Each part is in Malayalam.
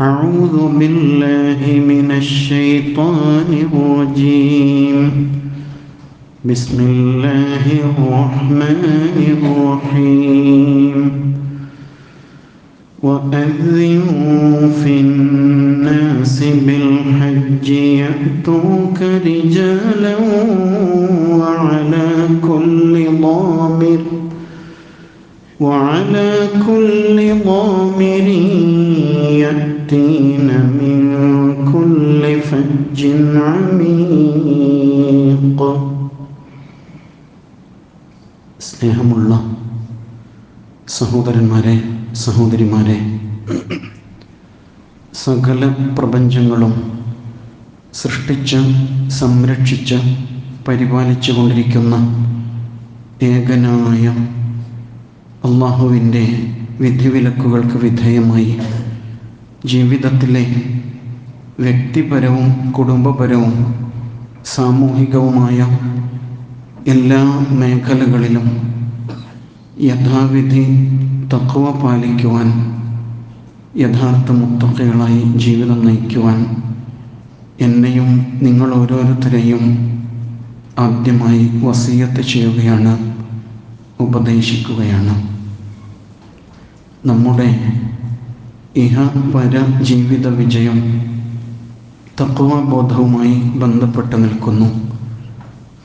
أعوذ بالله من الشيطان الرجيم. بسم الله الرحمن الرحيم. وأذنوا في الناس بالحج يأتوك رجالا وعلى كل ضامر وعلى كل ضامر يأتين من كل فج عميق സ്നേഹമുള്ള സഹോദരന്മാരെ സഹോദരിമാരെ സകല പ്രപഞ്ചങ്ങളും സൃഷ്ടിച്ച് സംരക്ഷിച്ച് പരിപാലിച്ചു കൊണ്ടിരിക്കുന്ന ഏകനായ അള്ളാഹുവിൻ്റെ വിധിവിലക്കുകൾക്ക് വിധേയമായി ജീവിതത്തിലെ വ്യക്തിപരവും കുടുംബപരവും സാമൂഹികവുമായ എല്ലാ മേഖലകളിലും യഥാവിധി തക്കവ പാലിക്കുവാൻ യഥാർത്ഥ മുത്തക്കകളായി ജീവിതം നയിക്കുവാൻ എന്നെയും നിങ്ങൾ ഓരോരുത്തരെയും ആദ്യമായി വസീയത്ത് ചെയ്യുകയാണ് ഉപദേശിക്കുകയാണ്. നമ്മുടെ ഇഹ പര ജീവിത വിജയം തത്വബോധവുമായി ബന്ധപ്പെട്ട് നിൽക്കുന്നു.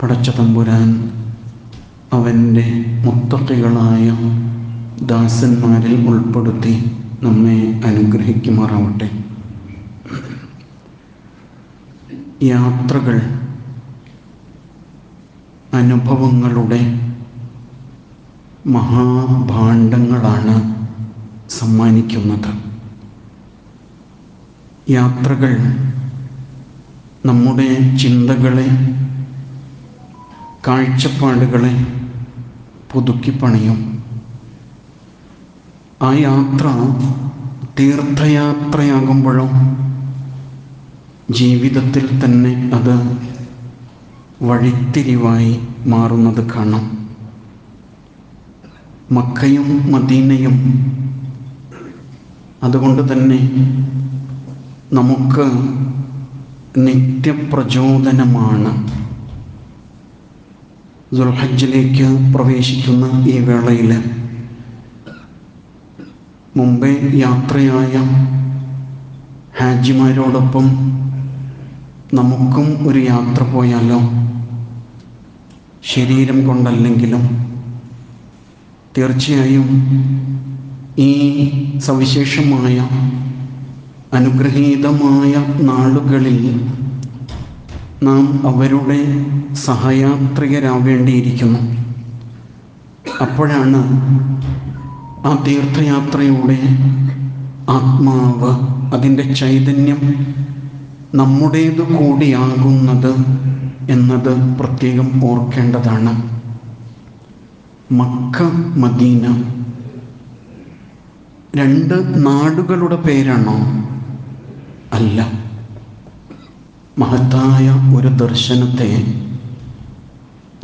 പടച്ച തമ്പുരാൻ അവന്റെ മുത്തക്കികളായ ദാസന്മാരിൽ ഉൾപ്പെടുത്തി നമ്മെ അനുഗ്രഹിക്കുമാറാവട്ടെ. യാത്രകൾ അനുഭവങ്ങളുടെ മഹാഭാണ്ഡങ്ങളാണ് സമ്മാനിക്കുന്നത്. യാത്രകൾ നമ്മുടെ ചിന്തകളെ കാഴ്ചപ്പാടുകളെ പുതുക്കിപ്പണിയും ആ യാത്ര തീർത്ഥയാത്രയാകുമ്പോഴും ജീവിതത്തിൽ തന്നെ അത് വഴിത്തിരിവായി മാറുന്നത് കാണാം. മക്കയും മദീനയും അതുകൊണ്ട് തന്നെ നമുക്ക് നിത്യപ്രചോദനമാണ്. ദുൽഹജ്ജിലേക്ക് പ്രവേശിക്കുന്ന ഈ വേളയിൽ മുമ്പേ യാത്രയായ ഹാജിമാരോടൊപ്പം നമുക്കും ഒരു യാത്ര പോയാലോ? ശരീരം കൊണ്ടല്ലെങ്കിലും തീർച്ചയായും ഈ സവിശേഷമായ അനുഗ്രഹീതമായ നാളുകളിൽ നാം അവരുടെ സഹയാത്രികരാവേണ്ടിയിരിക്കുന്നു. അപ്പോഴാണ് ആ തീർത്ഥയാത്രയുടെ ആത്മാവ് അതിന്റെ ചൈതന്യം നമ്മുടേതു കൂടിയാകുന്നത് എന്നത് പ്രത്യേകം ഓർക്കേണ്ടതാണ്. Mecca Medina. രണ്ട് നാടുകളുടെ പേരാണോ? അല്ല. മഹത്തായ ഒരു ദർശനത്തെ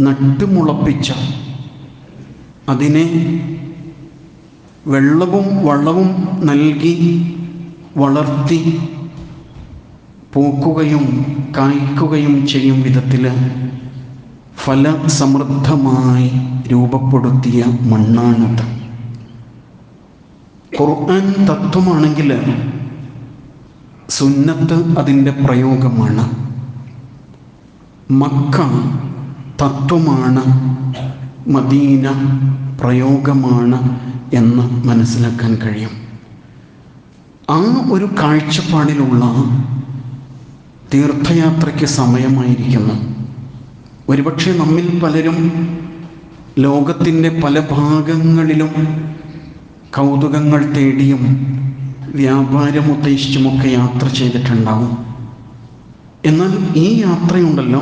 നട്ടുമുളപ്പിച്ച അതിനെ വെള്ളവും വളവും നൽകി വളർത്തി പൂക്കുകയും കായ്ക്കുകയും ചെയ്യും വിധത്തിൽ ഫലസമൃദ്ധമായി രൂപപ്പെടുത്തിയ മണ്ണാണത്. ഖുർആൻ തത്വമാണെങ്കിൽ സുന്നത്ത് അതിന്റെ പ്രയോഗമാണ്. മക്ക തത്വമാണ് മദീന പ്രയോഗമാണ് എന്ന് മനസ്സിലാക്കാൻ കഴിയും. ആ ഒരു കാഴ്ചപ്പാടിലുള്ള തീർത്ഥയാത്രയ്ക്ക് സമയമായിരിക്കുന്നു. ഒരുപക്ഷെ നമ്മിൽ പലരും ലോകത്തിന്റെ പല ഭാഗങ്ങളിലും കൗതുകങ്ങൾ തേടിയും വ്യാപാരം ഉദ്ദേശിച്ചുമൊക്കെ യാത്ര ചെയ്തിട്ടുണ്ടാവും. എന്നാൽ ഈ യാത്രയുണ്ടല്ലോ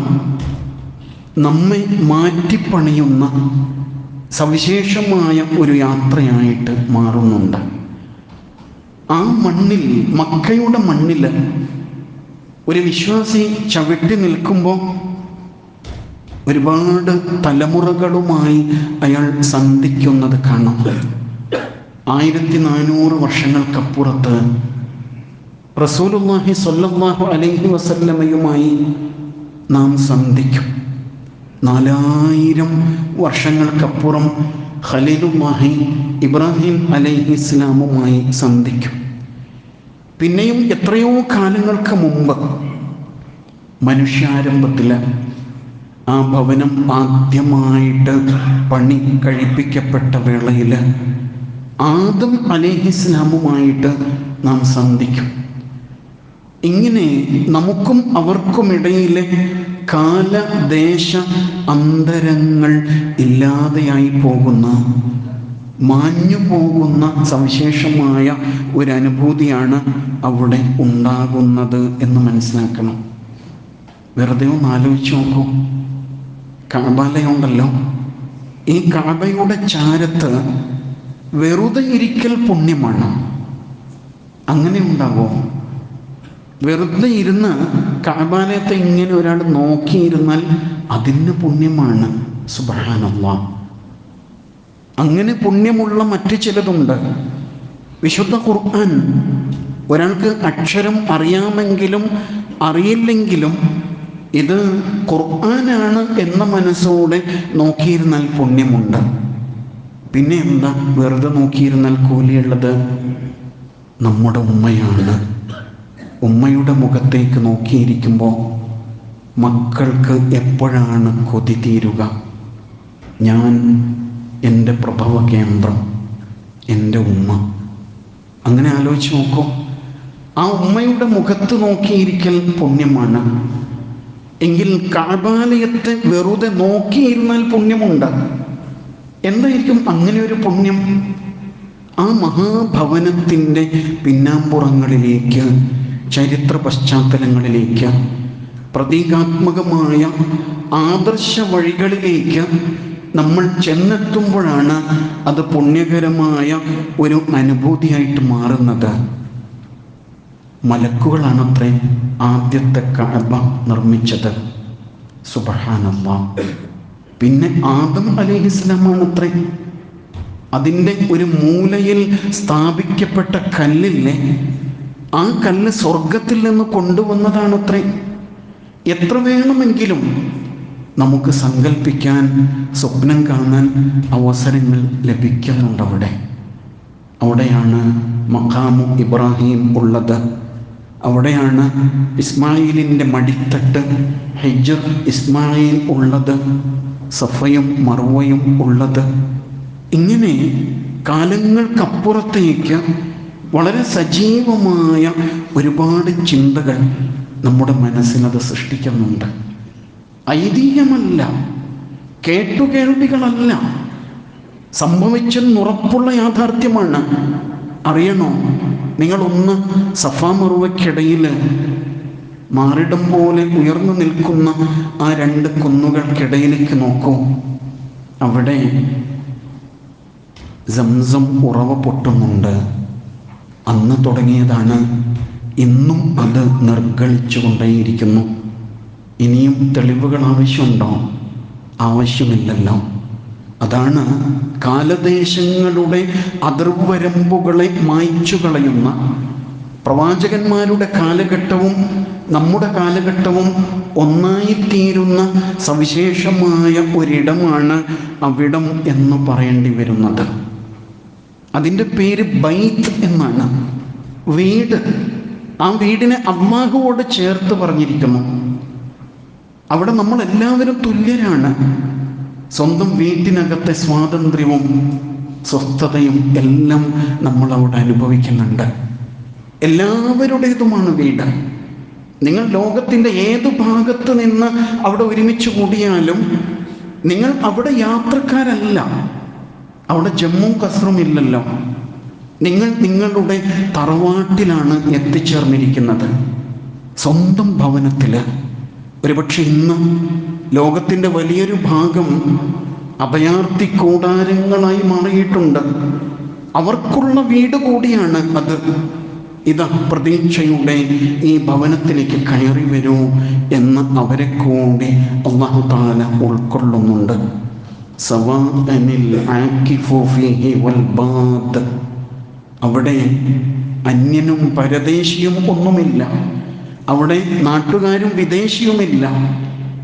നമ്മെ മാറ്റിപ്പണിയുന്ന സവിശേഷമായ ഒരു യാത്രയായിട്ട് മാറുന്നുണ്ട്. ആ മണ്ണിൽ മക്കയുടെ മണ്ണിൽ ഒരു വിശ്വാസി ചവിട്ടി നിൽക്കുമ്പോൾ ഒരുപാട് തലമുറകളുമായി അയാൾ സന്ധിക്കുന്നത് കാണാം. ആയിരത്തി നാനൂറ് വർഷങ്ങൾക്കപ്പുറത്ത് റസൂലുല്ലാഹി സ്വല്ലല്ലാഹു അലൈഹി വസല്ലമയുമായി നാം സന്ധിക്കും. നാലായിരം വർഷങ്ങൾക്കപ്പുറം ഖലീലുല്ലാഹി ഇബ്രാഹിം അലൈഹി ഇസ്ലാമുമായി സന്ധിക്കും. പിന്നെയും എത്രയോ കാലങ്ങൾക്ക് മുമ്പ് മനുഷ്യാരംഭത്തിൽ ആ ഭവനം ആദ്യമായിട്ട് പണി കഴിപ്പിക്കപ്പെട്ട വേളയിൽ ആദം അലേഹിസ്ലാമുമായിട്ട് നാം സന്ധിക്കും. ഇങ്ങനെ നമുക്കും അവർക്കുമിടയിലെ കാലദേശ അന്തരങ്ങൾ ഇല്ലാതെയായി പോകുന്ന മാഞ്ഞു പോകുന്ന സവിശേഷമായ ഒരു അനുഭൂതിയാണ് അവിടെ ഉണ്ടാകുന്നത് എന്ന് മനസ്സിലാക്കണം. വെറുതെ ഒന്ന് ആലോചിച്ച് നോക്കൂ. കാബാലയുണ്ടല്ലോ. ഈ കാബയുടെ ചാരത്ത് വെറുതെ ഇരിക്കൽ പുണ്യമാണ്. അങ്ങനെ ഉണ്ടാവോ? വെറുതെ ഇരുന്ന് കാബാലയത്തെ ഇങ്ങനെ ഒരാൾ നോക്കിയിരുന്നാൽ അതിന് പുണ്യമാണ്. സുബാനല്ല അങ്ങനെ പുണ്യമുള്ള മറ്റു ചിലതുണ്ട്. വിശുദ്ധ ഖുർആൻ ഒരാൾക്ക് അക്ഷരം അറിയാമെങ്കിലും അറിയില്ലെങ്കിലും ഇത് ഖുർആനാണ് എന്ന മനസ്സോടെ നോക്കിയിരുന്നാൽ പുണ്യമുണ്ട്. പിന്നെ എന്താ വെറുതെ നോക്കിയിരുന്നാൽ കൂലിയുള്ളത്? നമ്മുടെ ഉമ്മയാണ്. ഉമ്മയുടെ മുഖത്തേക്ക് നോക്കിയിരിക്കുമ്പോൾ മക്കൾക്ക് എപ്പോഴാണ് കൊതി തീരുക? ഞാൻ എന്റെ പ്രഭവ കേന്ദ്രം എന്റെ ഉമ്മ. അങ്ങനെ ആലോചിച്ച് നോക്കൂ. ആ ഉമ്മയുടെ മുഖത്ത് നോക്കിയിരിക്കൽ പുണ്യമാണ്. എങ്കിൽ കാബാലയത്തെ വെറുതെ നോക്കിയിരുന്നാൽ പുണ്യമുണ്ട്. എന്തായിരിക്കും അങ്ങനെ ഒരു പുണ്യം? ആ മഹാഭവനത്തിന്റെ പിന്നാമ്പുറങ്ങളിലേക്ക് ചരിത്ര പശ്ചാത്തലങ്ങളിലേക്ക് പ്രതീകാത്മകമായ ആദർശ വഴികളിലേക്ക് നമ്മൾ ചെന്നെത്തുമ്പോഴാണ് അത് പുണ്യകരമായ ഒരു അനുഭൂതിയായിട്ട് മാറുന്നത്. മലക്കുകളാണ് മലക്കുകളാണത്രേ ആദ്യത്തെ കഅബ നിർമ്മിച്ചത്. സുബഹാനല്ല പിന്നെ ആദം അലിഹിസ്ലാമാണത്രേ അതിന്റെ ഒരു മൂലയിൽ സ്ഥാപിക്കപ്പെട്ട കല്ലില്ലേ? ആ കല്ല് സ്വർഗത്തിൽ നിന്ന് കൊണ്ടുവന്നതാണ് കൊണ്ടുവന്നതാണത്രേ. എത്ര വേണമെങ്കിലും നമുക്ക് സങ്കല്പിക്കാൻ സ്വപ്നം കാണാൻ അവസരങ്ങൾ ലഭിക്കുന്നുണ്ട് അവിടെ അവിടെയാണ് മഖാമു ഇബ്രാഹിം ഉള്ളത്. അവിടെയാണ് ഇസ്മായിലിന്റെ മടിത്തട്ട് ഹെജർ ഇസ്മായിൽ ഉള്ളത്. സഫയും മറുവയും ഉള്ളത്. ഇങ്ങനെ കാലങ്ങൾക്കപ്പുറത്തേക്ക് വളരെ സജീവമായ ഒരുപാട് ചിന്തകൾ നമ്മുടെ മനസ്സിനത് സൃഷ്ടിക്കുന്നുണ്ട്. ഐതിഹ്യമല്ല കേട്ടുകേൾവികളല്ല സംഭവിച്ചെന്നുറപ്പുള്ള യാഥാർത്ഥ്യമാണ്. അറിയണോ? നിങ്ങളൊന്ന് സഫാമറുവയ്ക്കിടയിൽ മാറിടം പോലെ ഉയർന്നു നിൽക്കുന്ന ആ രണ്ട് കുന്നുകൾക്കിടയിലേക്ക് നോക്കൂ. അവിടെ സംസം ഉറവ പൊട്ടുന്നുണ്ട്. അന്ന് തുടങ്ങിയതാണ് ഇന്നും അത് നിർഗളിച്ചു കൊണ്ടേയിരിക്കുന്നു. ഇനിയും തെളിവുകൾ ആവശ്യമുണ്ടോ? ആവശ്യമില്ലല്ലോ. അതാണ് കാലദേശങ്ങളുടെ അതിർവരമ്പുകളെ മായ്ച്ചു കളയുന്ന പ്രവാചകന്മാരുടെ കാലഘട്ടവും നമ്മുടെ കാലഘട്ടവും ഒന്നായിത്തീരുന്ന സവിശേഷമായ ഒരിടമാണ് അവിടം എന്ന് പറയേണ്ടി വരുന്നത്. അതിന്റെ പേര് ബൈത്ത് എന്നാണ്. വീട്. ആ വീടിനെ അമ്മാഹുവോട് ചേർത്ത് പറഞ്ഞിരിക്കുന്നു. അവിടെ നമ്മൾ എല്ലാവരും തുല്യരാണ്. സ്വന്തം വീട്ടിനകത്തെ സ്വാതന്ത്ര്യവും സ്വസ്ഥതയും എല്ലാം നമ്മൾ അവിടെ അനുഭവിക്കുന്നുണ്ട്. എല്ലാവരുടേതുമാണ് വീട്. നിങ്ങൾ ലോകത്തിന്റെ ഏത് ഭാഗത്ത് നിന്ന് അവിടെ ഒരുമിച്ച് കൂടിയാലും നിങ്ങൾ അവിടെ യാത്രക്കാരല്ല. അവിടെ ജമ്മു കസറും ഇല്ലല്ലോ. നിങ്ങൾ നിങ്ങളുടെ തറവാട്ടിലാണ് എത്തിച്ചേർന്നിരിക്കുന്നത്. സ്വന്തം ഭവനത്തിൽ ഒരുപക്ഷെ ഇന്ന് ലോകത്തിന്റെ വലിയൊരു ഭാഗം അഭയാർത്ഥി കൂടാരങ്ങളായി മാറിയിട്ടുണ്ട്. അവർക്കുള്ള വീട് കൂടിയാണ് അത്. ഇതാ പ്രതീക്ഷയുടെ ഈ ഭവനത്തിലേക്ക് കയറി വരൂ എന്ന് അവരെ കൂടി അള്ളാഹു താല ഉൾക്കൊള്ളുന്നുണ്ട്. അവിടെ അന്യനും പരദേശിയും ഒന്നുമില്ല. അവിടെ നാട്ടുകാരും വിദേശിയുമില്ല.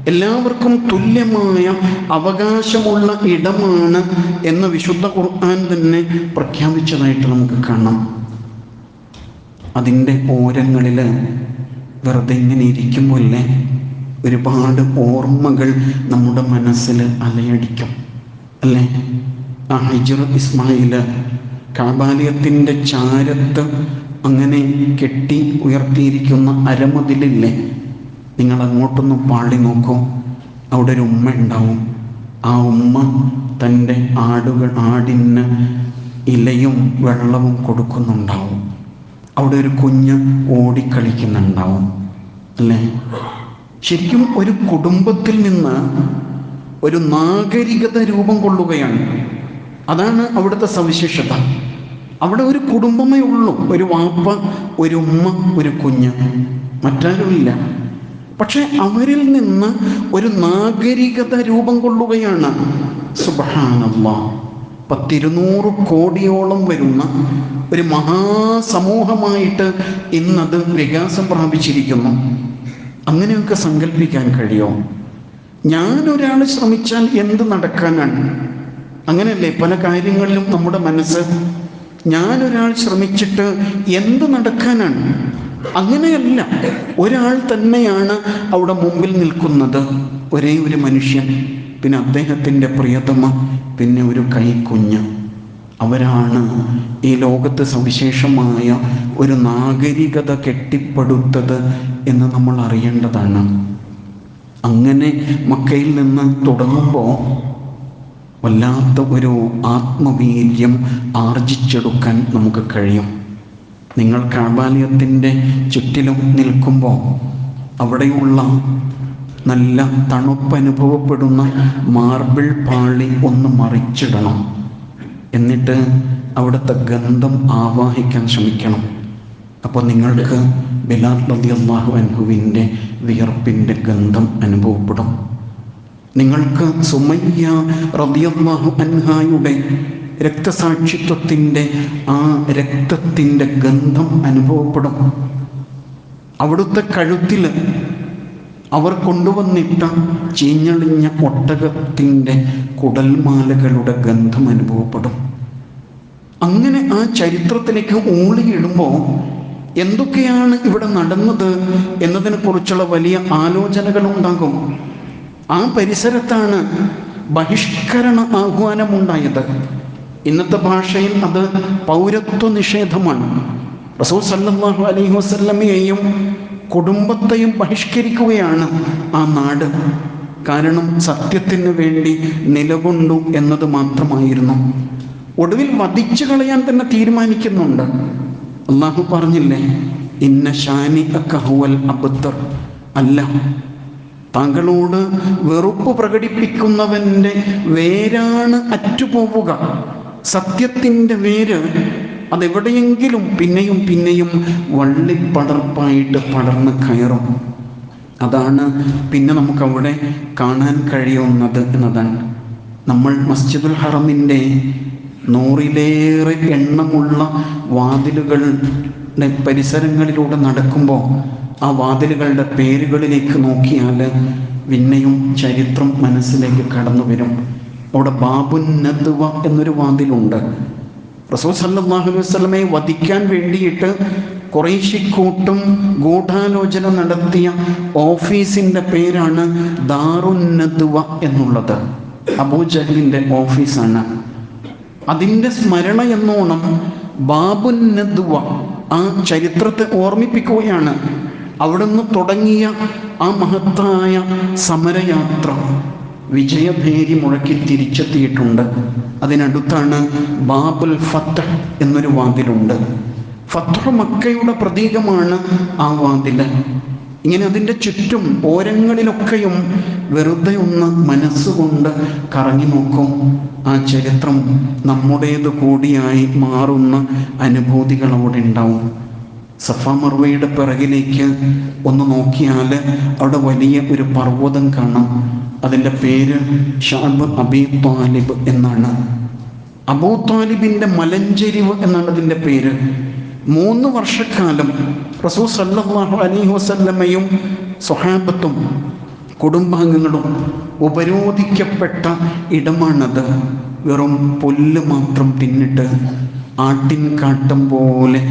എല്ലാവർക്കും തുല്യമായ അവകാശമുള്ള ഇടമാണ് എന്ന് വിശുദ്ധ ഖുർആൻ തന്നെ പ്രഖ്യാപിച്ചതായിട്ട് നമുക്ക് കാണാം. അതിന്റെ ഓരങ്ങളിൽ വെറുതെ ഇങ്ങനെ ഇരിക്കുമ്പോഴേ ഒരുപാട് ഓർമ്മകൾ നമ്മുടെ മനസ്സിൽ അലയടിക്കും അല്ലേ? ആ ഹിജർ ഇസ്മായിൽ കാബാലയത്തിന്റെ ചാരത്ത് അങ്ങനെ കെട്ടി ഉയർത്തിയിരിക്കുന്ന അരമതിലില്ലേ? നിങ്ങൾ അങ്ങോട്ടൊന്ന് പാടി നോക്കൂ. അവിടെ ഒരു ഉമ്മ ഉണ്ടാവും. ആ ഉമ്മ തന്റെ ആടുകൾ ആടിന് ഇലയും വെള്ളവും കൊടുക്കുന്നുണ്ടാവും. അവിടെ ഒരു കുഞ്ഞ് ഓടിക്കളിക്കുന്നുണ്ടാവും അല്ലേ? ശരിക്കും ഒരു കുടുംബത്തിൽ നിന്ന് ഒരു നാഗരികത രൂപം കൊള്ളുകയാണ്. അതാണ് അവിടുത്തെ സവിശേഷത. അവിടെ ഒരു കുടുംബമേ ഉള്ളൂ. ഒരു വാപ്പ ഒരു ഉമ്മ ഒരു കുഞ്ഞ്. മറ്റാരുമില്ല. പക്ഷെ അവരിൽ നിന്ന് ഒരു നാഗരികത രൂപം കൊള്ളുകയാണ്. സുബഹാനല്ലാ. പത്തിരുന്നൂറ് കോടിയോളം വരുന്ന ഒരു മഹാസമൂഹമായിട്ട് ഇന്നത് വികാസം പ്രാപിച്ചിരിക്കുന്നു. അങ്ങനെയൊക്കെ സങ്കല്പിക്കാൻ കഴിയുമോ ഞാൻ ഒരാൾ ശ്രമിച്ചാൽ എന്ത് നടക്കാനാണ്? അങ്ങനെയല്ലേ പല കാര്യങ്ങളിലും നമ്മുടെ മനസ്സ് ഞാൻ ഒരാൾ ശ്രമിച്ചിട്ട് എന്ത് നടക്കാനാണ്? അങ്ങനെയല്ല ഒരാൾ തന്നെയാണ് അവിടെ മുമ്പിൽ നിൽക്കുന്നത്. ഒരേ ഒരു മനുഷ്യൻ പിന്നെ അദ്ദേഹത്തിന്റെ പ്രിയതമ പിന്നെ ഒരു കൈക്കുഞ്ഞ്. അവരാണ് ഈ ലോകത്ത് സവിശേഷമായ ഒരു നാഗരികത കെട്ടിപ്പടുത്തത് എന്ന് നമ്മൾ അറിയേണ്ടതാണ്. അങ്ങനെ മക്കയിൽ നിന്ന് തുടങ്ങുമ്പോൾ വല്ലാത്ത ഒരു ആത്മവീര്യം ആർജിച്ചെടുക്കാൻ നമുക്ക് കഴിയും. നിങ്ങൾ കാബാലയത്തിന്റെ ചുറ്റിലും നിൽക്കുമ്പോൾ അവിടെയുള്ള നല്ല തണുപ്പ് അനുഭവപ്പെടുന്ന മാർബിൾ പാളി ഒന്ന് മറിച്ചിടണം. എന്നിട്ട് അവിടുത്തെ ഗന്ധം ആവാഹിക്കാൻ ശ്രമിക്കണം. അപ്പോൾ നിങ്ങൾക്ക് ബിലാൽ നബി അള്ളാഹു അൻഹുവിന്റെ വിയർപ്പിന്റെ ഗന്ധം അനുഭവപ്പെടും. നിങ്ങൾക്ക് സുമയ്യ റബിയല്ലാഹു അൻഹായുടെ രക്തസാക്ഷിത്വത്തിന്റെ ആ രക്തത്തിന്റെ ഗന്ധം അനുഭവപ്പെടും. അവിടുത്തെ കഴുത്തിൽ അവർ കൊണ്ടുവന്നിട്ട ചീഞ്ഞളിഞ്ഞ ഒട്ടകത്തിന്റെ കുടൽമാലകളുടെ ഗന്ധം അനുഭവപ്പെടും. അങ്ങനെ ആ ചരിത്രത്തിലേക്ക് ഊളിയിടുമ്പോൾ എന്തൊക്കെയാണ് ഇവിടെ നടന്നത് എന്നതിനെക്കുറിച്ചുള്ള വലിയ ആലോചനകൾ ഉണ്ടാകും ആ പരിസരത്താണ് ബഹിഷ്കരണ ആഹ്വാനമുണ്ടായത്. ഇന്നത്തെ ഭാഷയിൽ അത് പൗരത്വ നിഷേധമാണ് റസൂൽ സല്ലല്ലാഹു അലൈഹി വസല്ലമയെയും കുടുംബത്തെയും ബഹിഷ്കരിക്കുകയാണ് ആ നാട്. കാരണം സത്യത്തിന് വേണ്ടി നിലകൊണ്ടു എന്നത് മാത്രമായിരുന്നു. ഒടുവിൽ വധിച്ചു കളയാൻ തന്നെ തീരുമാനിക്കുന്നുണ്ട്. അള്ളാഹു പറഞ്ഞില്ലേ ഇന്ന ഷാനി അക്കഹുവൽ അബുദ്ധർ അല്ല താങ്കളോട് വെറുപ്പ് പ്രകടിപ്പിക്കുന്നവന്റെ വേരാണ് അറ്റുപോവുക. സത്യത്തിന്റെ വേര് അതെവിടെയെങ്കിലും പിന്നെയും പിന്നെയും വള്ളിപ്പടർപ്പായിട്ട് പടർന്ന് കയറും. അതാണ് പിന്നെ നമുക്കവിടെ കാണാൻ കഴിയുന്നത് എന്നതാണ്. നമ്മൾ മസ്ജിദുൽ ഹറമിന്റെ നൂറിലേറെ എണ്ണമുള്ള വാതിലുകളുടെ പരിസരങ്ങളിലൂടെ നടക്കുമ്പോൾ ആ വാതിലുകളുടെ പേരുകളിലേക്ക് നോക്കിയാൽ വിന്നയും ചരിത്രം മനസ്സിലേക്ക് കടന്നു വരും അവിടെ ബാബുൻ നദ്വ എന്നൊരു വാതിലുണ്ട്. റസൂൽ അലൈഹി വസല്ലമയെ വധിക്കാൻ വേണ്ടിയിട്ട് കുറേശ്ശിക്കൂട്ടും ഗൂഢാലോചന നടത്തിയ ഓഫീസിന്റെ പേരാണ് ദാറുൻ നദ്വ എന്നുള്ളത്. അബൂജഹലിന്റെ ഓഫീസാണ്. അതിന്റെ സ്മരണ എന്നോണം നദ്വ ആ ചരിത്രത്തെ ഓർമ്മിപ്പിക്കുകയാണ്. അവിടുന്ന് തുടങ്ങിയ ആ മഹത്തായ സമരയാത്ര. വിജയഭേരി മുഴക്കി തിരിച്ചെത്തിയിട്ടുണ്ട്. അതിനടുത്താണ് ബാബുൽ ഫത്ത് എന്നൊരു വാതിലുണ്ട്. ഫത്ത് മക്കയുടെ പ്രതീകമാണ് ആ വാതിൽ ഇങ്ങനെ അതിന്റെ ചുറ്റും ഓരങ്ങളിലൊക്കെയും വെറുതെ ഒന്ന് മനസ്സുകൊണ്ട് കറങ്ങി നോക്കും. ആ ചരിത്രം നമ്മുടേത് കൂടിയായി മാറുന്ന അനുഭൂതികൾ ഉണ്ടാവും. സഫ മർവയുടെ പിറകിലേക്ക് ഒന്ന് നോക്കിയാൽ അവിടെ വലിയ ഒരു പർവതം കാണാം. അതിന്റെ പേര് ഷാബ് അബി താലിബ് എന്നാണ്. അബൂ താലിബിന്റെ മലഞ്ചെരിവ് എന്നാണ് അതിന്റെ പേര്. മൂന്ന് വർഷക്കാലം റസൂ സല്ലാഹു അലൈഹി വസല്ലമയും സ്വഹാബത്തും കുടുംബാംഗങ്ങളും ഉപരോധിക്കപ്പെട്ട ഇടമാണത്. വെറും പുല്ല് മാത്രം തിന്നിട്ട് ആട്ടിൻ കാട്ടം പോലെ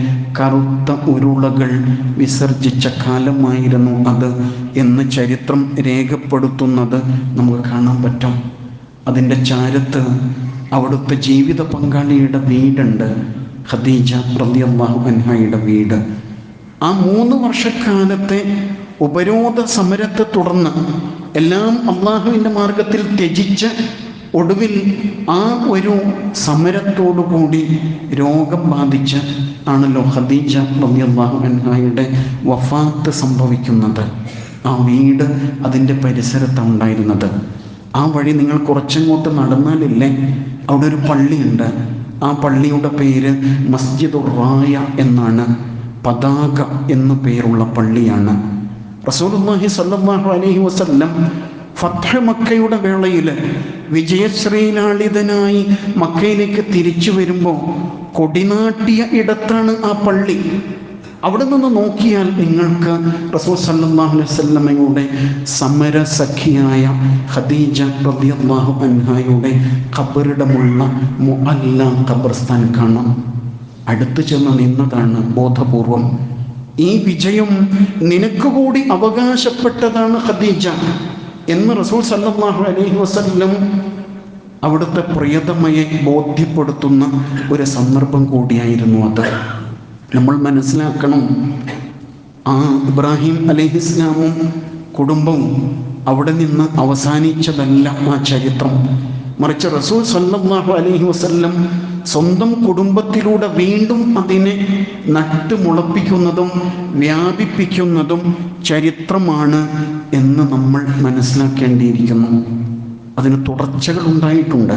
കറുത്ത ഉരുളകൾ വിസർജിച്ച കാലമായിരുന്നു അത് എന്ന് ചരിത്രം രേഖപ്പെടുത്തുന്നത് നമുക്ക് കാണാൻ പറ്റും. അതിന്റെ ചാരത്ത് അവിടുത്തെ ജീവിത പങ്കാളിയുടെ വീടുണ്ട്. ഖദീജ റളിയല്ലാഹു അൻഹയുടെ വീട്. ആ മൂന്ന് വർഷക്കാലത്തെ ഉപരോധ സമരത്തെ തുടർന്ന് എല്ലാം അള്ളാഹുവിന്റെ മാർഗത്തിൽ ത്യജിച്ച് ഒടുവിൽ ആ ഒരു സമരത്തോടു കൂടി രോഗം ബാധിച്ച് ആണല്ലോ ഖദീജ റളിയല്ലാഹു അൻഹയുടെ വഫാത്ത് സംഭവിക്കുന്നത്. ആ വീട് അതിന്റെ പരിസരത്താണ് ഉണ്ടായിരുന്നത്. ആ വഴി നിങ്ങൾ കുറച്ചങ്ങോട്ട് നടന്നാലില്ലേ? അവിടെ ഒരു പള്ളിയുണ്ട്. ആ പള്ളിയുടെ പേര് മസ്ജിദ് റായ എന്നാണ്. പതാക എന്നു പേരുള്ള പള്ളിയാണ്. റസൂലുള്ളാഹി സ്വല്ലല്ലാഹു അലൈഹി വസല്ലം ഫത്ഹ് മക്കയുടെ വേളയിൽ വിജയശ്രീലാളിതനായി മക്കയിലേക്ക് തിരിച്ചു വരുമ്പോൾ കൊടിനാട്ടിയ ഇടത്താണ് ആ പള്ളി. അവിടെ നിന്ന് നോക്കിയാൽ നിങ്ങൾക്ക് റസൂൽ സല്ലാഹു അലൈഹി വസല്ലമയുടെ സമരസഖിയായ ഖദീജ റബിയാഹു അൻഹായുടെ ഖബറിടമുള്ള മുഅല്ല ഖബർസ്ഥാൻ കാണാം. അടുത്തു ചെന്ന് നിന്നതാണ് ബോധപൂർവം. ഈ വിജയം നിനക്ക് കൂടി അവകാശപ്പെട്ടതാണ് ഖദീജ. എന്ന് റസൂൽ സല്ലാഹു അലൈഹി വസ്ല്ലം അവിടുത്തെ പ്രിയതമയെ ബോധ്യപ്പെടുത്തുന്ന ഒരു സന്ദർഭം കൂടിയായിരുന്നു അത്. നമ്മൾ മനസ്സിലാക്കണം ആ ഇബ്രാഹിം അലഹിസ്ലാമും കുടുംബവും അവിടെ നിന്ന് അവസാനിച്ചതല്ല ആ ചരിത്രം. മറിച്ച് റസൂൽ സല്ലാഹു അലൈഹി വസല്ലം സ്വന്തം കുടുംബത്തിലൂടെ വീണ്ടും അതിനെ നട്ടുമുളപ്പിക്കുന്നതും വ്യാപിപ്പിക്കുന്നതും ചരിത്രമാണ് എന്ന് നമ്മൾ മനസ്സിലാക്കേണ്ടിയിരിക്കുന്നു. അതിന് തുടർച്ചകൾ ഉണ്ടായിട്ടുണ്ട്.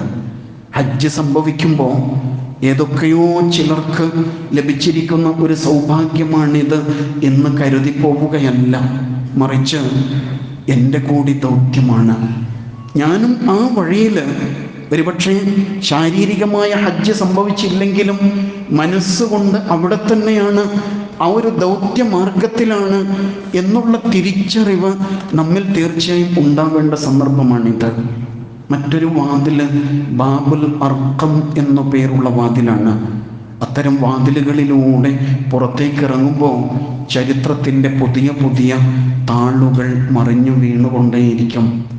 ഹജ്ജ് സംഭവിക്കുമ്പോൾ ഏതൊക്കെയോ ചിലർക്ക് ലഭിച്ചിരിക്കുന്ന ഒരു സൗഭാഗ്യമാണിത് എന്ന് കരുതി പോവുകയല്ല. മറിച്ച് എന്റെ കൂടി ദൗത്യമാണ്. ഞാനും ആ വഴിയിൽ ഒരുപക്ഷെ ശാരീരികമായ ഹജ്ജ് സംഭവിച്ചില്ലെങ്കിലും മനസ്സുകൊണ്ട് അവിടെ തന്നെയാണ് ആ ഒരു ദൗത്യ മാർഗത്തിലാണ് എന്നുള്ള തിരിച്ചറിവ് നമ്മിൽ തീർച്ചയായും ഉണ്ടാകേണ്ട സന്ദർഭമാണിത്. മറ്റൊരു വാതിൽ ബാബുൽ അർക്കം എന്നു പേരുള്ള വാതിലാണ്. അത്തരം വാതിലുകളിലൂടെ പുറത്തേക്ക് ഇറങ്ങുമ്പോൾ ചരിത്രത്തിന്റെ പുതിയ പുതിയ താളുകൾ മറിഞ്ഞു വീണുകൊണ്ടേയിരിക്കും.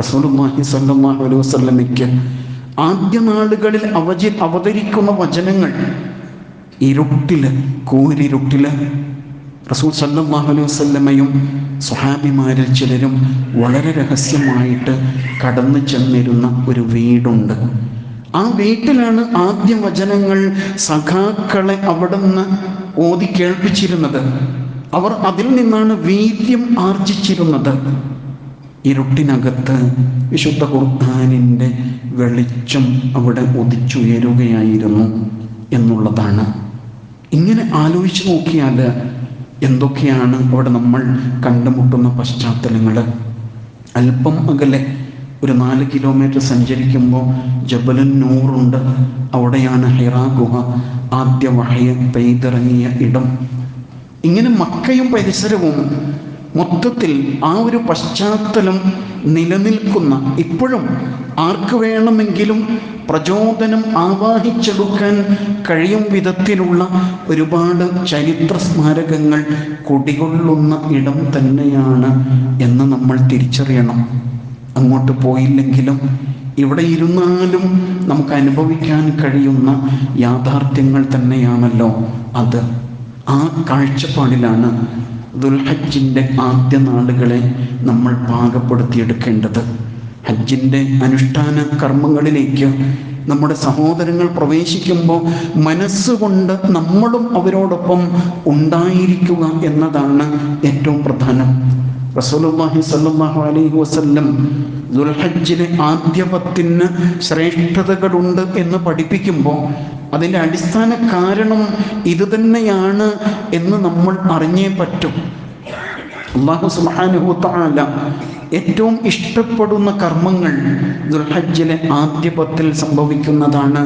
റസൂലുള്ളാഹി സ്വല്ലല്ലാഹു അലൈഹി വസല്ലമയ്ക്ക് ആദ്യ നാളുകളിൽ അവജി അവതരിക്കുന്ന വചനങ്ങൾ ഇരുട്ടിൽ കൂരിരുട്ടിൽ റസൂൽ സല്ലല്ലാഹു അലൈഹി വസല്ലമയും സ്വഹാബിമാരിൽ ചിലരും വളരെ രഹസ്യമായിട്ട് കടന്നു ചെന്നിരുന്ന ഒരു വീടുണ്ട്. ആ വീട്ടിലാണ് ആദ്യ വചനങ്ങൾ സഖാക്കളെ അവിടുന്ന് ഓതി കേൾപ്പിച്ചിരുന്നത്. അവർ അതിൽ നിന്നാണ് വീര്യം ആർജിച്ചിരുന്നത്. ഇരുട്ടിനകത്ത് വിശുദ്ധ ഖുർഹാനിന്റെ വെളിച്ചം അവിടെ ഉദിച്ചുയരുകയായിരുന്നു എന്നുള്ളതാണ്. ഇങ്ങനെ ആലോചിച്ച് നോക്കിയാൽ എന്തൊക്കെയാണ് അവിടെ നമ്മൾ കണ്ടുമുട്ടുന്ന പശ്ചാത്തലങ്ങൾ? അല്പം അകലെ ഒരു നാല് കിലോമീറ്റർ സഞ്ചരിക്കുമ്പോൾ ജബലൻ നൂറുണ്ട്. അവിടെയാണ് ഹിറാ ഗുഹ. ആദ്യ വഹയ പെയ്തിറങ്ങിയ ഇടം. ഇങ്ങനെ മക്കയും പരിസരവും മൊത്തത്തിൽ ആ ഒരു പശ്ചാത്തലം നിലനിൽക്കുന്ന ഇപ്പോഴും ആർക്ക് വേണമെങ്കിലും പ്രചോദനം ആവാഹിച്ചെടുക്കാൻ കഴിയും വിധത്തിലുള്ള ഒരുപാട് ചരിത്ര സ്മാരകങ്ങൾ കുടികൊള്ളുന്ന ഇടം തന്നെയാണ് എന്ന് നമ്മൾ തിരിച്ചറിയണം. അങ്ങോട്ട് പോയില്ലെങ്കിലും ഇവിടെ ഇരുന്നാലും നമുക്ക് അനുഭവിക്കാൻ കഴിയുന്ന യാഥാർത്ഥ്യങ്ങൾ തന്നെയാണല്ലോ അത്. ആ കാഴ്ചപ്പാടിലാണ് ദുൽഹജ്ജിന്റെ ആദ്യ നാളുകളെ നമ്മൾ പാകപ്പെടുത്തിയെടുക്കേണ്ടത്. ഹജ്ജിന്റെ അനുഷ്ഠാന കർമ്മങ്ങളിലേക്ക് നമ്മുടെ സഹോദരങ്ങൾ പ്രവേശിക്കുമ്പോൾ മനസ്സുകൊണ്ട് നമ്മളും അവരോടൊപ്പം ഉണ്ടായിരിക്കുക എന്നതാണ് ഏറ്റവും പ്രധാനം. സ്വല്ലല്ലാഹു അലൈഹി വസല്ലം ദുൽഹജ്ജിലെ ആദ്യ പത്തിന് ശ്രേഷ്ഠതകളുണ്ട് എന്ന് പഠിപ്പിക്കുമ്പോൾ അതിന്റെ അടിസ്ഥാന കാരണം ഇത് തന്നെയാണ് എന്ന് നമ്മൾ അറിഞ്ഞേ പറ്റും. അള്ളാഹു സുബ്ഹാനഹു തആല ഏറ്റവും ഇഷ്ടപ്പെടുന്ന കർമ്മങ്ങൾ ദുൽഹജ്ജിലെ ആദ്യ പത്തിൽ സംഭവിക്കുന്നതാണ്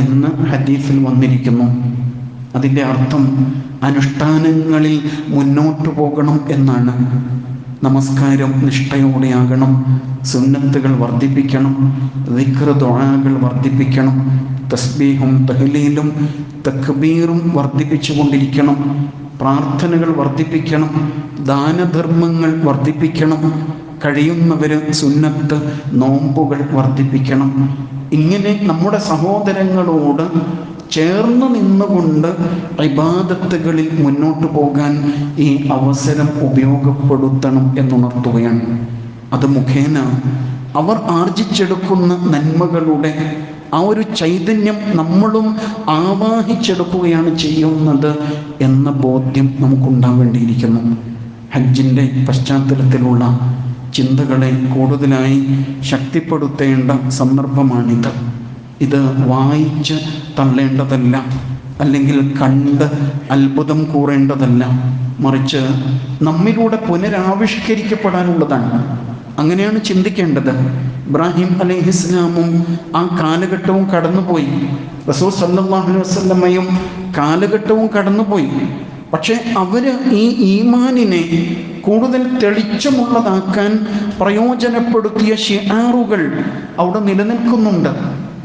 എന്ന് ഹദീസിൽ വന്നിരിക്കുന്നു. അതിന്റെ അർത്ഥം അനുഷ്ഠാനങ്ങളിൽ മുന്നോട്ടു പോകണം എന്നാണ്. നമസ്കാരം നിഷ്ഠയോടെയാകണം. സുന്നത്തുകൾ വർദ്ധിപ്പിക്കണം. ദുആകൾ വർദ്ധിപ്പിക്കണം. തസ്ബീഹും തഹ്ലീലും തക്ബീറും വർദ്ധിപ്പിച്ചു കൊണ്ടിരിക്കണം പ്രാർത്ഥനകൾ വർദ്ധിപ്പിക്കണം. ദാനധർമ്മങ്ങൾ വർദ്ധിപ്പിക്കണം. കഴിയുന്നവർ സുന്നത്ത് നോമ്പുകൾ വർദ്ധിപ്പിക്കണം. ഇങ്ങനെ നമ്മുടെ സഹോദരങ്ങളോട് ചേർന്ന് നിന്നുകൊണ്ട് ഇബാദത്തുകളിൽ മുന്നോട്ട് പോകാൻ ഈ അവസരം ഉപയോഗപ്പെടുത്തണം എന്നുണർത്തുകയാണ്. അത് മുഖേന അവർ ആർജിച്ചെടുക്കുന്ന നന്മകളുടെ ആ ഒരു ചൈതന്യം നമ്മളും ആവാഹിച്ചെടുക്കുകയാണ് ചെയ്യുന്നത് എന്ന ബോധ്യം നമുക്കുണ്ടാവേണ്ടിയിരിക്കുന്നു. ഹജ്ജിന്റെ പശ്ചാത്തലത്തിലുള്ള ചിന്തകളെ കൂടുതലായി ശക്തിപ്പെടുത്തേണ്ട സന്ദർഭമാണിത്. ഇത് വായിച്ച് തള്ളേണ്ടതല്ല. അല്ലെങ്കിൽ കണ്ട് അത്ഭുതം കൂറേണ്ടതല്ല. മറിച്ച് നമ്മിലൂടെ പുനരാവിഷ്കരിക്കപ്പെടാനുള്ളതാണ്. അങ്ങനെയാണ് ചിന്തിക്കേണ്ടത്. ഇബ്രാഹിം അലൈഹിസ്ലാമും ആ കാലഘട്ടവും കടന്നുപോയി. റസൂൽ സല്ലാഹു അലൈഹി വസല്ലമയും കാലഘട്ടവും കടന്നുപോയി. പക്ഷെ അവർ ഈ ഈമാനിനെ കൂടുതൽ തെളിച്ചമുള്ളതാക്കാൻ പ്രയോജനപ്പെടുത്തിയ ഷിയാറുകൾ അവിടെ നിലനിൽക്കുന്നുണ്ട്.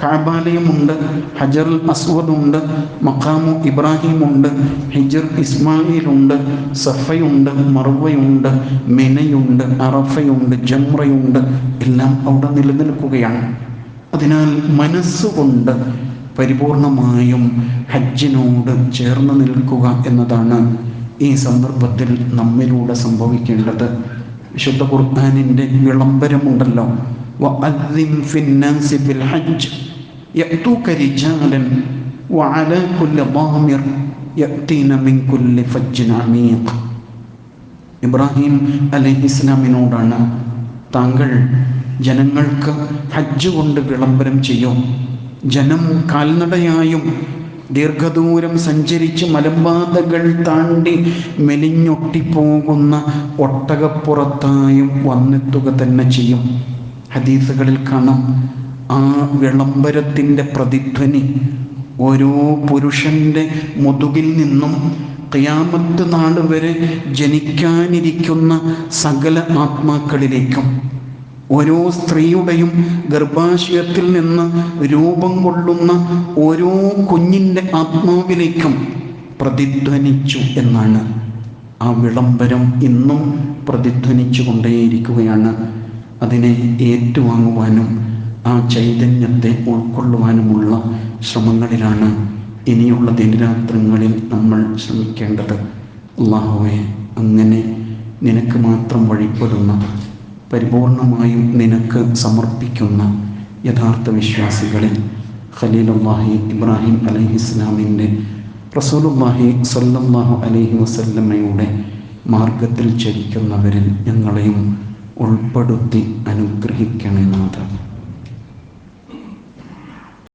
കാബാലയമുണ്ട് ഹജർ അസ്വദുണ്ട് മഖാമു ഇബ്രാഹിമുണ്ട് ഹിജർ ഇസ്മായിലുണ്ട് സഫയുണ്ട് മറുവയുണ്ട് മെനയുണ്ട് അറഫയുണ്ട് ജംറയുണ്ട് എല്ലാം അവിടെ നിലനിൽക്കുകയാണ്. അതിനാൽ മനസ്സുകൊണ്ട് പരിപൂർണമായും ഹജ്ജിനോട് ചേർന്ന് നിൽക്കുക എന്നതാണ് ഈ സന്ദർഭത്തിൽ നമ്മിലൂടെ സംഭവിക്കേണ്ടത്. വിശുദ്ധ ഖുർആാനിന്റെ വിളംബരമുണ്ടല്ലോ. വഅദ്ദിൻ ഫിൻ ഫിൽ ഹജ്ജ്. يأتوك رجالا وعلى كل ضامر يأتين من كل فج عميق ഇബ്രാഹിം അലൈഹി ഇസ്ലാമിനോടാണ് താങ്കൾ ജനങ്ങൾക്ക് ഹജ്ജ് കൊണ്ട് വിളംബരം ചെയ്യും ജനം കാൽനടയായും ദീർഘദൂരം സഞ്ചരിച്ച് മലമ്പാതകൾ താണ്ടി മെലിഞ്ഞൊട്ടിപ്പോകുന്ന ഒട്ടകപ്പുറത്തായും വന്നെത്തുക തന്നെ ചെയ്യും ഹദീസുകളിൽ കാണാം ആ വിളംബരത്തിന്റെ പ്രതിധ്വനി ഓരോ പുരുഷന്റെ മുതുകിൽ നിന്നും ഖിയാമത്ത് നാട് വരെ ജനിക്കാനിരിക്കുന്ന സകല ആത്മാക്കളിലേക്കും ഓരോ സ്ത്രീയുടെയും ഗർഭാശയത്തിൽ നിന്ന് രൂപം കൊള്ളുന്ന ഓരോ കുഞ്ഞിന്റെ ആത്മാവിലേക്കും പ്രതിധ്വനിച്ചു എന്നാണ്. ആ വിളംബരം ഇന്നും പ്രതിധ്വനിച്ചു കൊണ്ടേയിരിക്കുകയാണ്. അതിനെ ഏറ്റുവാങ്ങുവാനും ആ ചൈതന്യത്തെ ഉൾക്കൊള്ളുവാനുമുള്ള ശ്രമങ്ങളിലാണ് ഇനിയുള്ള ദിനരാത്രങ്ങളിൽ നമ്മൾ ശ്രമിക്കേണ്ടത്. അള്ളാഹുവെ അങ്ങനെ നിനക്ക് മാത്രം വഴിപ്പെടുന്ന പരിപൂർണമായും നിനക്ക് സമർപ്പിക്കുന്ന യഥാർത്ഥ വിശ്വാസികളിൽ ഖലീലുല്ലാഹി ഇബ്രാഹിം അലൈഹി ഇസ്ലാമിന്റെ റസൂലുല്ലാഹി സല്ലാഹു അലൈഹി വസല്ലമ്മയുടെ മാർഗത്തിൽ ചരിക്കുന്നവരിൽ ഞങ്ങളെയും ഉൾപ്പെടുത്തി അനുഗ്രഹിക്കണേ നാഥ.